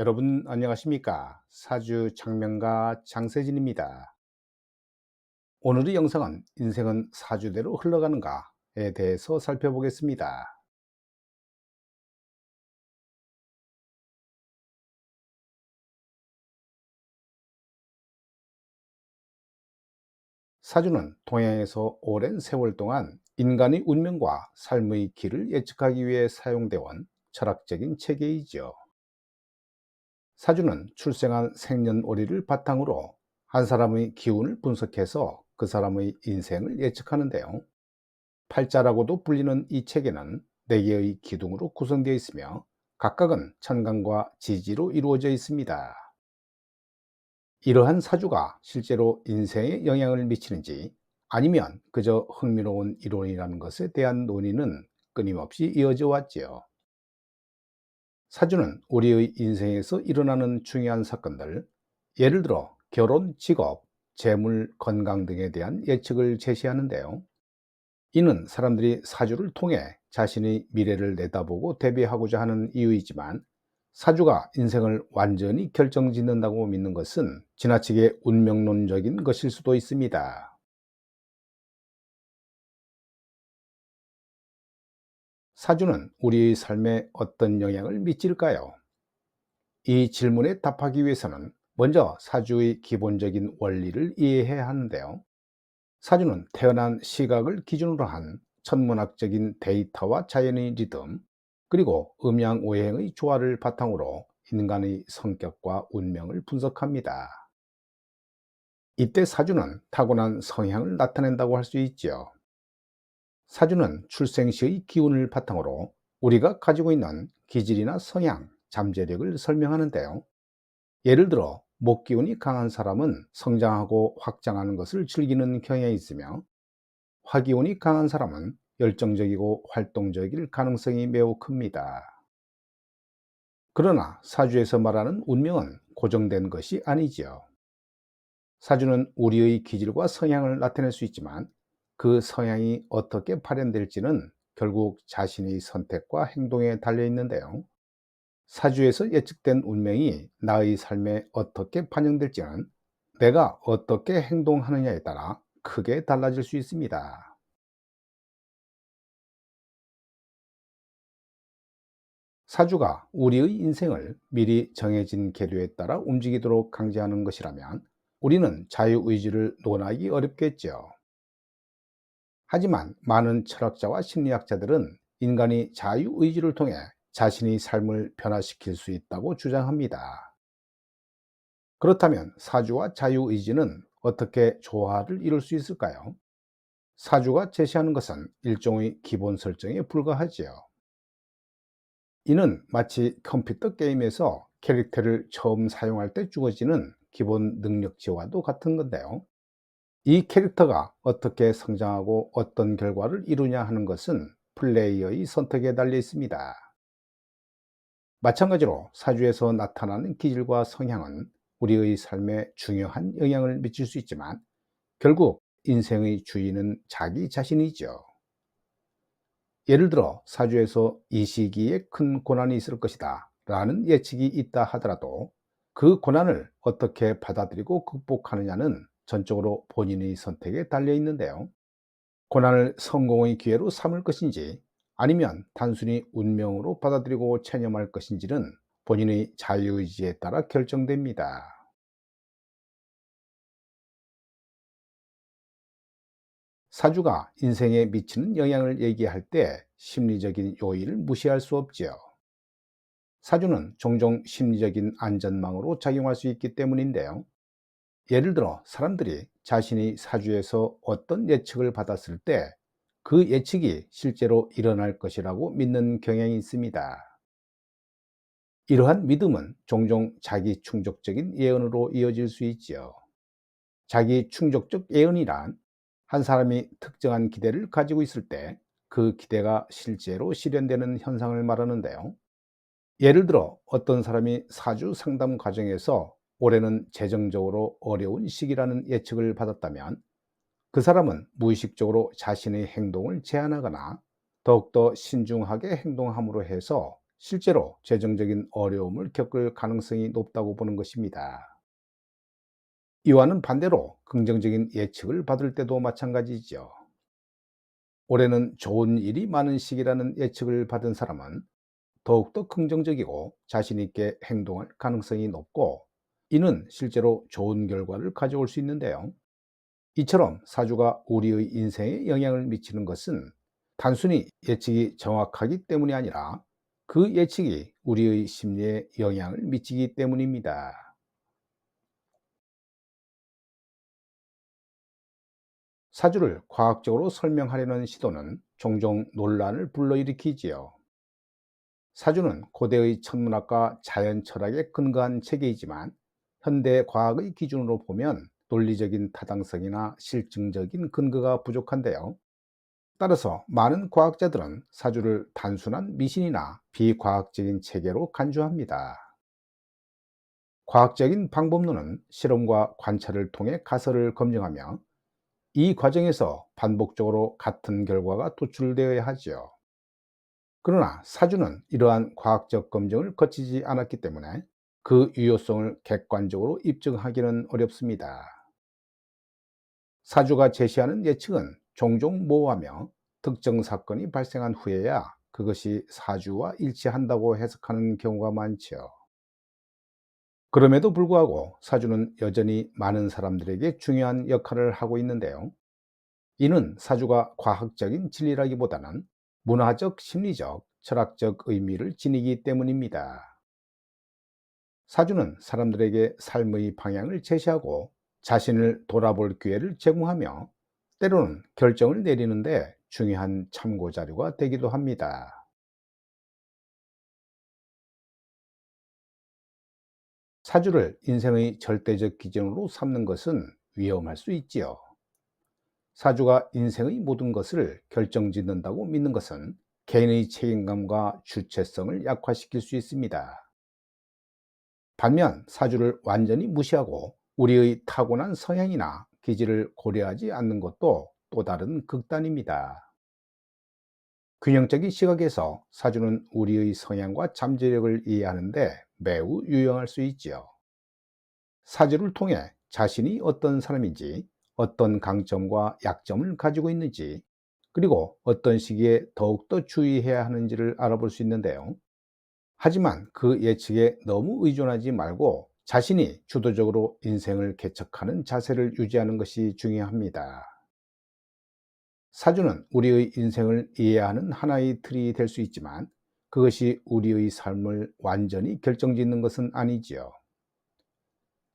여러분 안녕하십니까? 사주 장명가 장세진입니다. 오늘의 영상은 인생은 사주대로 흘러가는가에 대해서 살펴보겠습니다. 사주는 동양에서 오랜 세월 동안 인간의 운명과 삶의 길을 예측하기 위해 사용되어 온 철학적인 체계이죠. 사주는 출생한 생년월일을 바탕으로 한 사람의 기운을 분석해서 그 사람의 인생을 예측하는데요. 팔자라고도 불리는 이 체계는 네 개의 기둥으로 구성되어 있으며 각각은 천간과 지지로 이루어져 있습니다. 이러한 사주가 실제로 인생에 영향을 미치는지 아니면 그저 흥미로운 이론이라는 것에 대한 논의는 끊임없이 이어져 왔지요. 사주는 우리의 인생에서 일어나는 중요한 사건들, 예를 들어 결혼, 직업, 재물, 건강 등에 대한 예측을 제시하는데요. 이는 사람들이 사주를 통해 자신의 미래를 내다보고 대비하고자 하는 이유이지만 사주가 인생을 완전히 결정짓는다고 믿는 것은 지나치게 운명론적인 것일 수도 있습니다. 사주는 우리의 삶에 어떤 영향을 미칠까요? 이 질문에 답하기 위해서는 먼저 사주의 기본적인 원리를 이해해야 하는데요. 사주는 태어난 시각을 기준으로 한 천문학적인 데이터와 자연의 리듬, 그리고 음양 오행의 조화를 바탕으로 인간의 성격과 운명을 분석합니다. 이때 사주는 타고난 성향을 나타낸다고 할 수 있죠. 사주는 출생 시의 기운을 바탕으로 우리가 가지고 있는 기질이나 성향, 잠재력을 설명하는데요. 예를 들어 목기운이 강한 사람은 성장하고 확장하는 것을 즐기는 경향이 있으며 화기운이 강한 사람은 열정적이고 활동적일 가능성이 매우 큽니다. 그러나 사주에서 말하는 운명은 고정된 것이 아니지요. 사주는 우리의 기질과 성향을 나타낼 수 있지만 그 성향이 어떻게 발현될지는 결국 자신의 선택과 행동에 달려 있는데요. 사주에서 예측된 운명이 나의 삶에 어떻게 반영될지는 내가 어떻게 행동하느냐에 따라 크게 달라질 수 있습니다. 사주가 우리의 인생을 미리 정해진 계도에 따라 움직이도록 강제하는 것이라면 우리는 자유의지를 논하기 어렵겠죠. 하지만 많은 철학자와 심리학자들은 인간이 자유의지를 통해 자신의 삶을 변화시킬 수 있다고 주장합니다. 그렇다면 사주와 자유의지는 어떻게 조화를 이룰 수 있을까요? 사주가 제시하는 것은 일종의 기본 설정에 불과하지요. 이는 마치 컴퓨터 게임에서 캐릭터를 처음 사용할 때 주어지는 기본 능력치와도 같은 건데요. 이 캐릭터가 어떻게 성장하고 어떤 결과를 이루냐 하는 것은 플레이어의 선택에 달려 있습니다. 마찬가지로 사주에서 나타나는 기질과 성향은 우리의 삶에 중요한 영향을 미칠 수 있지만 결국 인생의 주인은 자기 자신이죠. 예를 들어 사주에서 이 시기에 큰 고난이 있을 것이다 라는 예측이 있다 하더라도 그 고난을 어떻게 받아들이고 극복하느냐는 전적으로 본인의 선택에 달려 있는데요. 고난을 성공의 기회로 삼을 것인지 아니면 단순히 운명으로 받아들이고 체념할 것인지는 본인의 자유의지에 따라 결정됩니다. 사주가 인생에 미치는 영향을 얘기할 때 심리적인 요인을 무시할 수 없지요. 사주는 종종 심리적인 안전망으로 작용할 수 있기 때문인데요. 예를 들어 사람들이 자신이 사주에서 어떤 예측을 받았을 때 그 예측이 실제로 일어날 것이라고 믿는 경향이 있습니다. 이러한 믿음은 종종 자기 충족적인 예언으로 이어질 수 있지요. 자기 충족적 예언이란 한 사람이 특정한 기대를 가지고 있을 때 그 기대가 실제로 실현되는 현상을 말하는데요. 예를 들어 어떤 사람이 사주 상담 과정에서 올해는 재정적으로 어려운 시기라는 예측을 받았다면 그 사람은 무의식적으로 자신의 행동을 제한하거나 더욱더 신중하게 행동함으로 해서 실제로 재정적인 어려움을 겪을 가능성이 높다고 보는 것입니다. 이와는 반대로 긍정적인 예측을 받을 때도 마찬가지죠. 올해는 좋은 일이 많은 시기라는 예측을 받은 사람은 더욱더 긍정적이고 자신있게 행동할 가능성이 높고 이는 실제로 좋은 결과를 가져올 수 있는데요. 이처럼 사주가 우리의 인생에 영향을 미치는 것은 단순히 예측이 정확하기 때문이 아니라 그 예측이 우리의 심리에 영향을 미치기 때문입니다. 사주를 과학적으로 설명하려는 시도는 종종 논란을 불러일으키지요. 사주는 고대의 천문학과 자연 철학에 근거한 체계이지만 현대 과학의 기준으로 보면 논리적인 타당성이나 실증적인 근거가 부족한데요. 따라서 많은 과학자들은 사주를 단순한 미신이나 비과학적인 체계로 간주합니다. 과학적인 방법론은 실험과 관찰을 통해 가설을 검증하며 이 과정에서 반복적으로 같은 결과가 도출되어야 하지요. 그러나 사주는 이러한 과학적 검증을 거치지 않았기 때문에 그 유효성을 객관적으로 입증하기는 어렵습니다. 사주가 제시하는 예측은 종종 모호하며 특정 사건이 발생한 후에야 그것이 사주와 일치한다고 해석하는 경우가 많지요. 그럼에도 불구하고 사주는 여전히 많은 사람들에게 중요한 역할을 하고 있는데요. 이는 사주가 과학적인 진리라기보다는 문화적, 심리적, 철학적 의미를 지니기 때문입니다. 사주는 사람들에게 삶의 방향을 제시하고 자신을 돌아볼 기회를 제공하며 때로는 결정을 내리는데 중요한 참고 자료가 되기도 합니다. 사주를 인생의 절대적 기준으로 삼는 것은 위험할 수 있지요. 사주가 인생의 모든 것을 결정짓는다고 믿는 것은 개인의 책임감과 주체성을 약화시킬 수 있습니다. 반면 사주를 완전히 무시하고 우리의 타고난 성향이나 기질을 고려하지 않는 것도 또 다른 극단입니다. 균형적인 시각에서 사주는 우리의 성향과 잠재력을 이해하는데 매우 유용할 수 있지요. 사주를 통해 자신이 어떤 사람인지, 어떤 강점과 약점을 가지고 있는지, 그리고 어떤 시기에 더욱더 주의해야 하는지를 알아볼 수 있는데요. 하지만 그 예측에 너무 의존하지 말고 자신이 주도적으로 인생을 개척하는 자세를 유지하는 것이 중요합니다. 사주는 우리의 인생을 이해하는 하나의 틀이 될 수 있지만 그것이 우리의 삶을 완전히 결정짓는 것은 아니지요.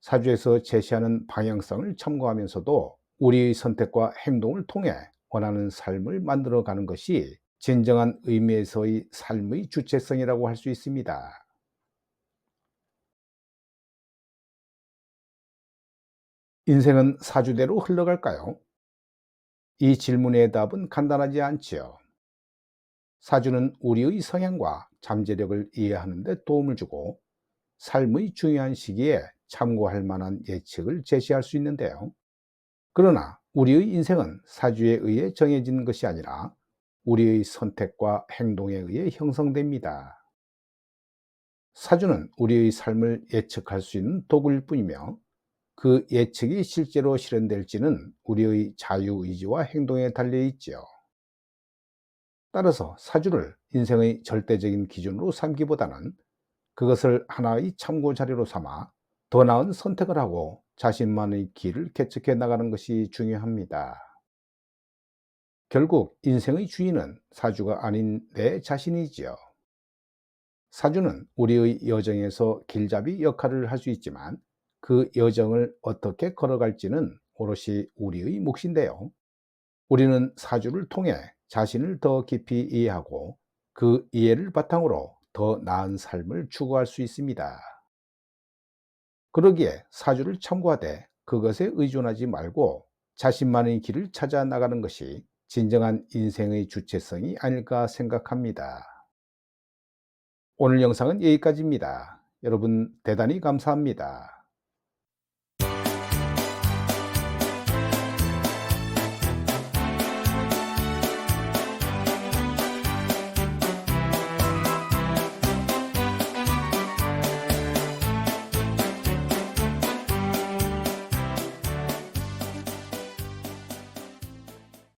사주에서 제시하는 방향성을 참고하면서도 우리의 선택과 행동을 통해 원하는 삶을 만들어가는 것이 진정한 의미에서의 삶의 주체성이라고 할 수 있습니다. 인생은 사주대로 흘러갈까요? 이 질문의 답은 간단하지 않지요. 사주는 우리의 성향과 잠재력을 이해하는 데 도움을 주고 삶의 중요한 시기에 참고할 만한 예측을 제시할 수 있는데요. 그러나 우리의 인생은 사주에 의해 정해진 것이 아니라 우리의 선택과 행동에 의해 형성됩니다. 사주는 우리의 삶을 예측할 수 있는 도구일 뿐이며 그 예측이 실제로 실현될지는 우리의 자유의지와 행동에 달려 있지요. 따라서 사주를 인생의 절대적인 기준으로 삼기보다는 그것을 하나의 참고 자료로 삼아 더 나은 선택을 하고 자신만의 길을 개척해 나가는 것이 중요합니다. 결국 인생의 주인은 사주가 아닌 내 자신이지요. 사주는 우리의 여정에서 길잡이 역할을 할 수 있지만 그 여정을 어떻게 걸어갈지는 오롯이 우리의 몫인데요. 우리는 사주를 통해 자신을 더 깊이 이해하고 그 이해를 바탕으로 더 나은 삶을 추구할 수 있습니다. 그러기에 사주를 참고하되 그것에 의존하지 말고 자신만의 길을 찾아 나가는 것이 진정한 인생의 주체성이 아닐까 생각합니다. 오늘 영상은 여기까지입니다. 여러분 대단히 감사합니다.